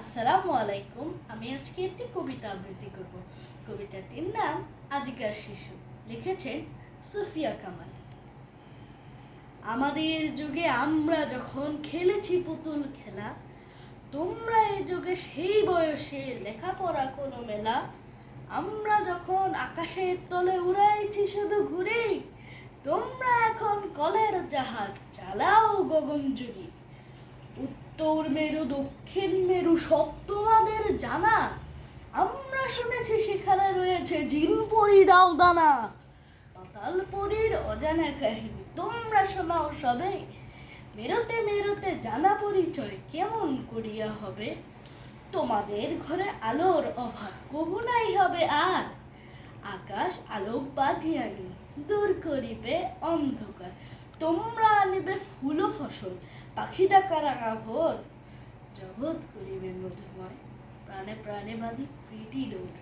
আসসালামু আলাইকুম, আমি আজকে একটি কবিতা আবৃত্তি করব। কবিতাটির নাম আজিকার শিশু। লিখেছেন সুফিয়া কামাল। আমাদের যুগে আমরা যখন খেলেছি পুতুল খেলা, তোমরা এই যুগে সেই বয়সে লেখাপড়া কোনো মেলা। আমরা যখন আকাশের তলে উড়াইছি শুধু ঘুরে তোমরা এখন কলের জাহাজ চালাও গগনযুগী। উত্তর মেরু, দক্ষিণ মেরু সব তোমাদের জানা। আমরা শুনেছি সেখানে রয়েছে জিন পরি দাও দানা। পাতাল পরীর অজানা কাহিনী, তোমরা শোনাও সবে। মেরোতে মেরোতে জানা পরিচয় কেমন করিয়া হবে? তোমাদের ঘরে আলোর অভাব কবু নাই হবে আর। আকাশ আলোক বাঁধিয়া নি, দূর করিবে অন্ধকার। তোমরা নেবে ফুল ফসল। পাখিটা কারা ভোর জগৎ করিবে মধুময়। প্রাণে প্রাণে বাঁধি প্রীতি দৌড়।